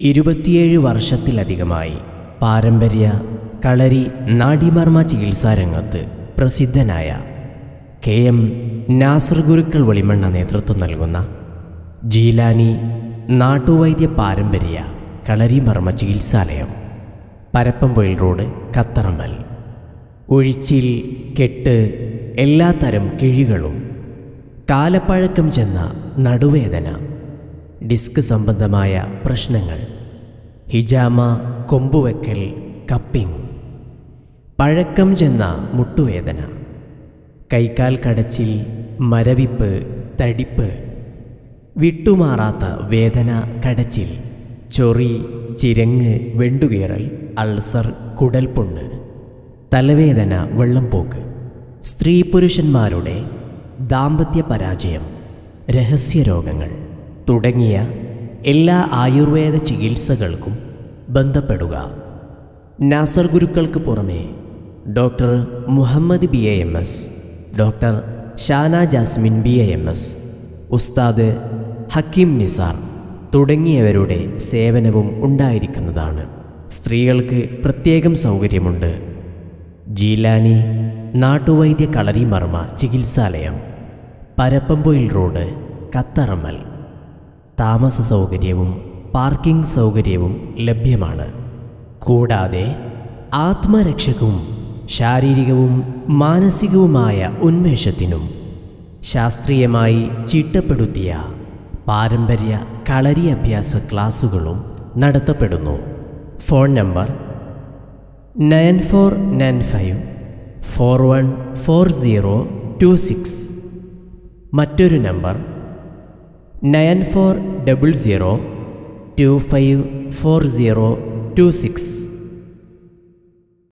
ഇരുപത്തിയേഴ് വർഷത്തിലധികമായി പാരമ്പര്യ കളരി നാടിമർമ്മ ചികിത്സാരംഗത്ത് പ്രസിദ്ധനായ കെ എം നാസർ ഗുരുക്കൾ വെളിമണ്ണ നേതൃത്വം നൽകുന്ന ജീലാനി നാട്ടുവൈദ്യ പാരമ്പര്യ കളരി മർമ്മ ചികിത്സാലയം പരപ്പംപൊയിൽ റോഡ് കത്തറമ്മൽ. ഒഴിച്ചിൽ കെട്ട് എല്ലാത്തരം കിഴികളും കാലപ്പഴക്കം ചെന്ന നടുവേദന ഡിസ്ക് സംബന്ധമായ പ്രശ്നങ്ങൾ. ഹിജാമ കൊമ്പുവെക്കൽ കപ്പിംഗ്. പഴക്കം ചെന്ന മുട്ടുവേദന. കൈക്കാൽ കടച്ചിൽ മരവിപ്പ് തടിപ്പ്. വിട്ടുമാറാത്ത വേദന കടച്ചിൽ. ചൊറി ചിരങ്ങ് വെണ്ടുകീറൽ അൾസർ കുടൽപുണ്ണ്. തലവേദന വെള്ളംപോക്ക്. സ്ത്രീ പുരുഷന്മാരുടെ ദാമ്പത്യ പരാജയം. രഹസ്യരോഗങ്ങൾ. തുടങ്ങിയ എല്ലാ ആയുർവേദ ചികിത്സകൾക്കും ബന്ധപ്പെടുക. നാസർ ഗുരുക്കൾക്ക് പുറമേ doctor Muhammad B A M S doctor Shana Jasmine B A M S Ustad Hakeem Nisar തുടങ്ങിയവരുടെ സേവനവും ഉണ്ടായിരിക്കുന്നതാണ്. സ്ത്രീകൾക്ക് പ്രത്യേകം സൗകര്യമുണ്ട്. ജീലാനി നാട്ടുവൈദ്യ കളരി മർമ്മ ചികിത്സാലയം പരപ്പമ്പൊയിൽ റോഡ് കത്തറമ്മൽ. താമസ സൗകര്യവും പാർക്കിംഗ് സൗകര്യവും ലഭ്യമാണ്. കൂടാതെ ആത്മരക്ഷക്കും ശാരീരികവും മാനസികവുമായ ഉന്മേഷത്തിനും ശാസ്ത്രീയമായി ചിട്ടപ്പെടുത്തിയ പാരമ്പര്യ കളരി അഭ്യാസ ക്ലാസുകളും നടത്തപ്പെടുന്നു. Phone number nine four nine five four one four zero two six. മറ്റൊരു number nine four double zero two five four zero two six